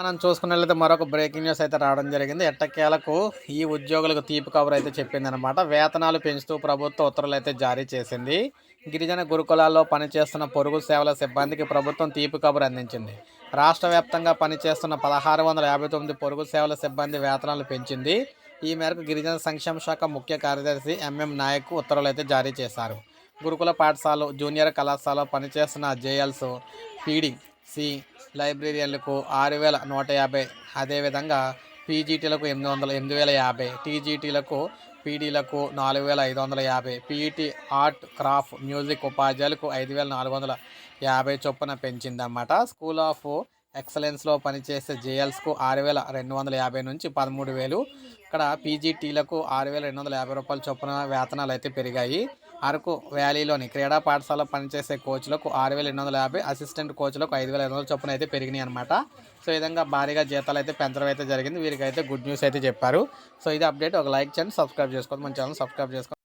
మనం చూసుకున్నట్లయితే మరొక బ్రేకింగ్ న్యూస్ అయితే రావడం జరిగింది. ఎట్టకేలకు ఈ ఉద్యోగులకు తీపి కబురు అయితే చెప్పిందనమాట వేతనాలు పెంచుతూ ప్రభుత్వ ఉత్తర్వులు అయితే జారీ చేసింది. గిరిజన గురుకులాల్లో పనిచేస్తున్న పొరుగు సేవల సిబ్బందికి ప్రభుత్వం తీపి కబురు అందించింది. రాష్ట్ర వ్యాప్తంగా పనిచేస్తున్న పదహారు వందల యాభై తొమ్మిది పొరుగు సేవల సిబ్బంది వేతనాలు పెంచింది. ఈ మేరకు గిరిజన సంక్షేమ శాఖ ముఖ్య కార్యదర్శి ఎంఎం నాయక్ ఉత్తర్వులు అయితే జారీ చేశారు. గురుకుల పాఠశాల జూనియర్ కళాశాల పనిచేస్తున్న జేఎల్స్ పీడీ సి లైబ్రరీలకు ఆరు వేల నూట యాభై. అదేవిధంగా పీజీటీలకు ఎనిమిది వందల ఎనిమిది వేల యాభై. టీజీటీలకు పీడీలకు నాలుగు వేల ఐదు వందల యాభై. పీఈటీ ఆర్ట్ క్రాఫ్ట్ మ్యూజిక్ ఉపాధ్యాయులకు ఐదు వేల నాలుగు వందల యాభై చొప్పున పెంచిందన్నమాట. స్కూల్ ఆఫ్ ఎక్సలెన్స్లో పనిచేసే జేఎల్స్కు ఆరు వేల రెండు వందల యాభై నుంచి పదమూడు వేలు. ఇక్కడ పీజీటీలకు ఆరు వేల రెండు వందల యాభై రూపాయల చొప్పున వేతనాలు అయితే పెరిగాయి. అరకు వ్యాలీలోని క్రీడా పాఠశాల పనిచేసే కోచ్లకు ఆరు వేల ఎనిమిది వందల యాభై అసిస్టెంట్ కోచ్లకు ఐదు వేల ఐదు వందల చొప్పున అయితే పెరిగినాయి అనమాట సో ఈ విధంగా భారీగా జీతాలు అయితే పెంచడం అయితే జరిగింది. వీరికి అయితే గుడ్ న్యూస్ అయితే చెప్పారు. సో ఇది అప్డేట్. ఒక లైక్ చేయండి సబ్స్క్రైబ్ చేసుకోండి. మన ఛానల్ సబ్స్క్రైబ్ చేసుకోండి.